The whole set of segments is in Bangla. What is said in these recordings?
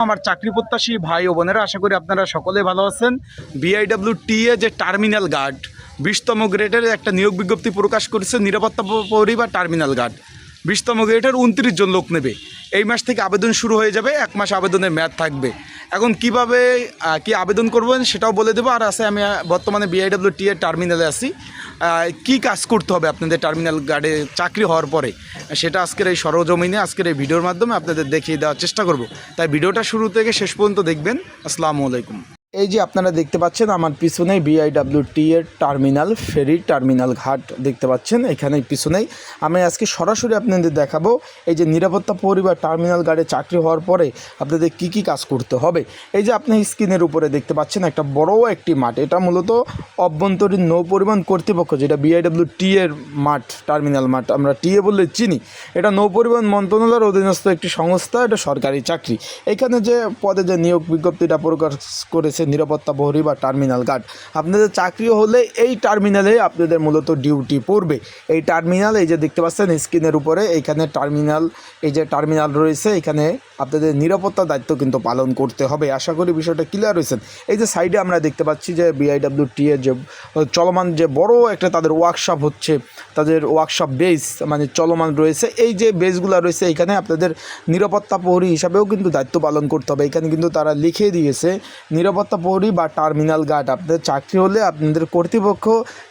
আমার চাকরি প্রত্যাশী ভাই ও বোনেরা আশা করি আপনারা সকলে ভালো আছেন। বিআইডব্লিউ এ যে টার্মিনাল গার্ড বিশতম গ্রেডের একটা নিয়োগ বিজ্ঞপ্তি প্রকাশ করেছে নিরাপত্তা প- প্রহরী বা টার্মিনাল গার্ড বিশতম গ্রেডের উনত্রিশ জন লোক নেবে। এই মাস থেকে আবেদন শুরু হয়ে যাবে এক মাস আবেদনের মেয়াদ থাকবে। এখন কীভাবে কি আবেদন করবেন সেটাও বলে দেবো। আর আছে আমি বর্তমানে বিআইডব্লিউ টি টার্মিনালে আহ, কি কাজ করতে হবে আপনাদের টার্মিনাল গার্ডে চাকরি হওয়ার পরে? সেটা আজকের এই সরজমিনে, আজকের এই ভিডিওর মাধ্যমে আপনাদের দেখিয়ে দেওয়ার চেষ্টা করব। তাই ভিডিওটা শুরু থেকে শেষ পর্যন্ত দেখবেন। আসসালামু আলাইকুম। এই যে আপনারা দেখতে পাচ্ছেন, আমার পিছনে বিআইডব্লিউ টি এর টার্মিনাল, ফেরি টার্মিনাল ঘাট দেখতে পাচ্ছেন এখানে পিছনেই। আমি আজকে সরাসরি আপনাদের দেখাবো এই যে নিরাপত্তা পরিবার টার্মিনাল গার্ডে চাকরি হওয়ার পরে আপনাদের কি কি কাজ করতে হবে। এই যে আপনি স্ক্রিনের উপরে দেখতে পাচ্ছেন, একটা বড় একটি মাঠ। এটা মূলত অভ্যন্তরীণ নৌ পরিবহন কর্তৃপক্ষ, যেটা বিআইডব্লিউ টি এর মাঠ, টার্মিনাল মাঠ, আমরা টি এ বললে চিনি। এটা নৌ পরিবহন মন্ত্রণালয়ের অধীনস্থ একটি সংস্থা, এটা সরকারি চাকরি। এখানে যে পদে যে নিয়োগ বিজ্ঞপ্তিটা প্রকাশ করেছে নিরাপত্তা প্রহরী বা টার্মিনাল গার্ড আপনাদের চাকরি হলে এই টার্মিনালে আপনাদের মূলত ডিউটি পড়বে। এই টার্মিনাল এই যে দেখতে পাচ্ছেন স্ক্রিনের উপরে, এইখানে টার্মিনাল এই যে টার্মিনাল রয়েছে এখানে আপনাদের নিরাপত্তা দায়িত্ব কিন্তু পালন করতে হবে। আশা করি বিষয়টা ক্লিয়ার হয়েছেন এই যে সাইডে আমরা দেখতে পাচ্ছি যে বিআইডব্লিউ টি এর যে চলমান যে বড় একটা তাদের ওয়ার্কশপ হচ্ছে, তাদের ওয়ার্কশপ বেস মানে চলমান রয়েছে। এই যে বেসগুলো রয়েছে এখানে আপনাদের নিরাপত্তা প্রহরী হিসাবেও কিন্তু দায়িত্ব পালন করতে হবে। এখানে কিন্তু তারা লিখে দিয়েছে, নিরাপত্তা প্রহরী বা টার্মিনাল গার্ড। আপনাদের চাকরি হলে আপনাদের কর্তৃপক্ষ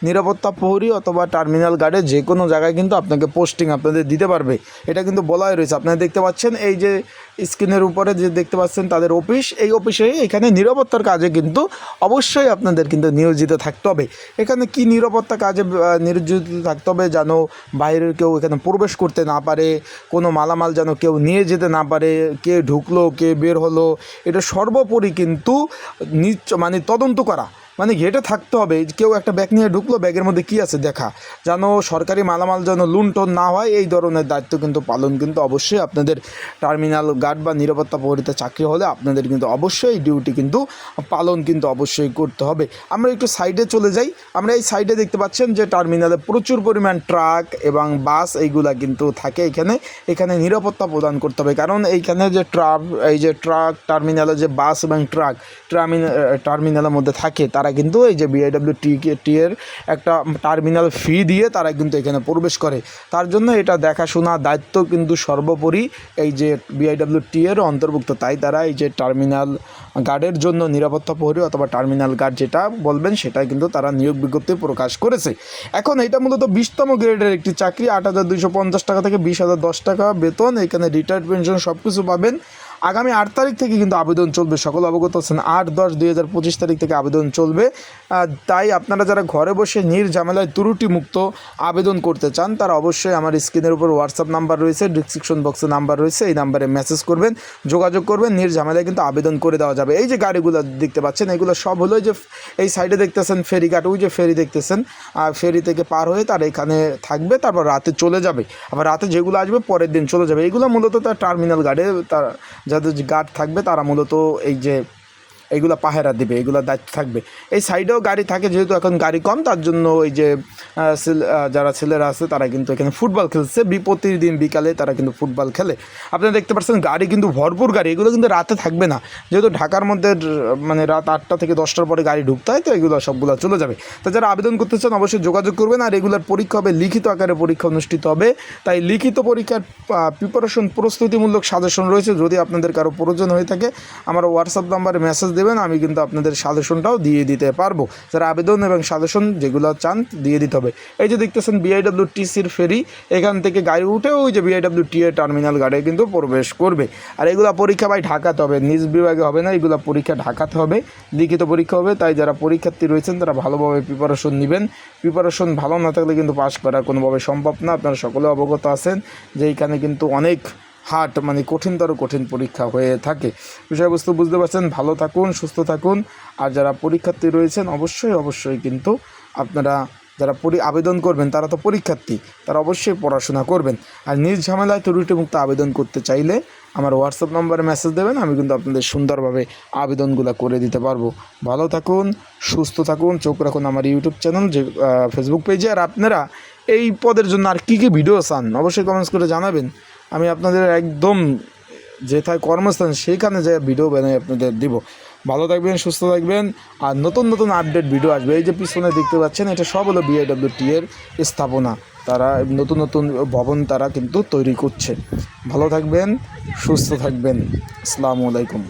নিরাপত্তা প্রহরী অথবা টার্মিনাল গার্ডে যে কোনো জায়গায় কিন্তু আপনাকে পোস্টিং আপনাদের দিতে পারবে। এটা কিন্তু বলাই রয়েছে। আপনারা দেখতে পাচ্ছেন এই যে স্ক্রিনের উপরে যে দেখতে পাচ্ছেন তাদের অফিস, এই অফিসে এখানে নিরাপত্তার কাজে কিন্তু অবশ্যই আপনাদের কিন্তু নিয়োজিত থাকতে হবে। এখানে কি নিরাপত্তা কাজে নিয়োজিত থাকতে হবে যেন বাইরের কেউ এখানে প্রবেশ করতে না পারে, কোনো মালামাল যেন কেউ নিয়ে যেতে না পারে, কে ঢুকলো, কে বের হলো, এটা সর্বোপরি কিন্তু নিচ মানে তদন্ত করা। মানে ঘেটে থাকতে হবে। কেউ একটা ব্যাগ নিয়ে ঢুকলো ব্যাগের মধ্যে কি আছে দেখা। যেন সরকারি মালামাল যেন লুণ্ঠন না হয়, এই ধরনের দায়িত্ব কিন্তু পালন কিন্তু অবশ্যই আপনাদের টার্মিনাল গার্ড বা নিরাপত্তা প্রহরীতে চাকরি হলে আপনাদের কিন্তু অবশ্যই ডিউটি কিন্তু পালন কিন্তু অবশ্যই করতে হবে। আমরা একটু সাইডে চলে যাই। আমরা এই সাইডে দেখতে পাচ্ছেন যে টার্মিনালে প্রচুর পরিমাণ ট্রাক এবং বাস এইগুলা কিন্তু থাকে এখানে। এখানে নিরাপত্তা প্রদান করতে হবে। কারণ এইখানে যে ট্রাক এই যে ট্রাক টার্মিনালে যে বাস এবং ট্রাক টার্মিনাল টার্মিনালের মধ্যে থাকে, তারা কিন্তু এই যে বিআইডব্লিউ টি টি এর একটা টার্মিনাল ফি দিয়ে তারা কিন্তু এখানে প্রবেশ করে। তার জন্য এটা দেখাশোনা দায়িত্ব কিন্তু সর্বোপরি এই যে বিআইডব্লিউ টি এর অন্তর্ভুক্ত। তাই তারা এই যে টার্মিনাল গার্ডের জন্য নিরাপত্তা প্রহরী অথবা টার্মিনাল গার্ড যেটা বলবেন সেটা কিন্তু তারা নিয়োগ বিজ্ঞপ্তি প্রকাশ করেছে। এখন এটা মূলত বিশতম গ্রেডের একটি চাকরি। আট হাজার দুইশো পঞ্চাশ টাকা থেকে বিশ হাজার দশ টাকা বেতন। এখানে রিটায়ার্ড পেনশন সব কিছু পাবেন। আগামী আট তারিখ থেকে কিন্তু আবেদন চলবে। সকল অবগত আছেন, আট দশ দুই হাজার পঁচিশ তারিখ থেকে আবেদন চলবে। তাই আপনারা যারা ঘরে বসে নির্ঝামেলায় ত্রুটি মুক্ত আবেদন করতে চান, তারা অবশ্যই আমার স্ক্রিনের উপর হোয়াটসঅ্যাপ নাম্বার রয়েছে ডিসক্রিপশন বক্সে নাম্বার রয়েছে, এই নাম্বারে মেসেজ করবেন, যোগাযোগ করবেন নির্ঝামেলায় কিন্তু আবেদন করে দেওয়া যাবে। এই যে গাড়িগুলো দেখতে পাচ্ছেন, এগুলো সব হলো যে এই সাইডে দেখতেছেন ফেরিঘাট, ওই যে ফেরি দেখতেছেন। আর ফেরি থেকে পার হয়ে তারা এখানে থাকবে, তারপর রাতে চলে যাবে। আবার রাতে যেগুলো আসবে পরের দিন চলে যাবে। এইগুলো মূলত তার টার্মিনাল গার্ডে তার যাদের গার্ড থাকবে তারা মূলত এই যে এইগুলো পাহারা দিবে, এগুলো দায়িত্ব থাকবে। এই সাইডেও গাড়ি থাকে, যেহেতু এখন গাড়ি কম, তার জন্য ওই যে যারা ছেলেরা আছে, তারা কিন্তু এখানে ফুটবল খেলছে। প্রতিদিন বিকালে তারা কিন্তু ফুটবল খেলে। আপনারা দেখতে পাচ্ছেন, গাড়ি কিন্তু ভরপুর গাড়ি, এগুলো কিন্তু রাতে থাকবে না। যেহেতু ঢাকার মধ্যে মানে রাত আটটা থেকে দশটার পরে গাড়ি ঢুকতে হয়, তো এগুলো সবগুলো চলে যাবে। তো যারা আবেদন করতে চান, অবশ্যই যোগাযোগ করবেন। আর এগুলোর পরীক্ষা হবে, লিখিত আকারে পরীক্ষা অনুষ্ঠিত হবে। তাই লিখিত পরীক্ষার প্রিপারেশন প্রস্তুতিমূলক সাজেশন রয়েছে। যদি আপনাদের কারও প্রয়োজন হয়ে থাকে, আমার হোয়াটসঅ্যাপ নাম্বারে মেসেজ দেবেন, আমি কিন্তু আপনাদের সাজেশনটাও দিয়ে দিতে পারব। যারা আবেদন এবং সাজেশন যেগুলো চান, দিয়ে দিতে হবে। এই যে দেখতেছেন বিআইডব্লিউ টিসির ফেরি, এখান থেকে গাড়ি উঠে ওই যে বিআইডব্লিউ টি এ টার্মিনাল গাড়ি কিন্তু প্রবেশ করবে। আর এগুলো পরীক্ষা ভাই ঢাকাতে হবে, নিজ বিভাগে হবে না, এগুলো পরীক্ষা ঢাকাতে হবে। লিখিত পরীক্ষা হবে, তাই যারা পরীক্ষার্থী রয়েছেন, তারা ভালোভাবে প্রিপারেশন নেবেন। প্রিপারেশন ভালো না থাকলে কিন্তু পাশ করা কোনোভাবে সম্ভব না। আপনারা সকলে অবগত আছেন যে এইখানে কিন্তু অনেক হার্ট মানে কঠিনতর কঠিন পরীক্ষা হয়ে থাকে। বিষয়বস্তু বুঝতে পারছেন? ভালো থাকুন, সুস্থ থাকুন। আর যারা পরীক্ষার্থী রয়েছেন, অবশ্যই অবশ্যই কিন্তু আপনারা যারা পরি, আবেদন করবেন, তারা তো পরীক্ষার্থী, তারা অবশ্যই পড়াশোনা করবেন। আর নিজ ঝামেলায় ত্রুটিমুক্ত আবেদন করতে চাইলে আমার হোয়াটসঅ্যাপ নম্বরে মেসেজ দেবেন, আমি কিন্তু আপনাদের সুন্দরভাবে আবেদনগুলো করে দিতে পারব। ভালো থাকুন, সুস্থ থাকুন, চোখ রাখুন আমার ইউটিউব চ্যানেল যে ফেসবুক পেজে আর আপনারা এই পদের জন্য আর কী কী ভিডিও চান, অবশ্যই কমেন্টস করে জানাবেন। আমি আপনাদের একদম যেথায় কর্মস্থান, সেইখানে যে ভিডিও বানাই আপনাদের দিব। ভালো থাকবেন, সুস্থ থাকবেন, আর নতুন নতুন আপডেট ভিডিও আসবে। এই যে পিছনে দেখতে পাচ্ছেন, এটা সব হলো বিআইডব্লিউ টি এর স্থাপনা। তারা নতুন নতুন ভবন তারা কিন্তু তৈরি করছে। ভালো থাকবেন, সুস্থ থাকবেন। আসসালামু আলাইকুম।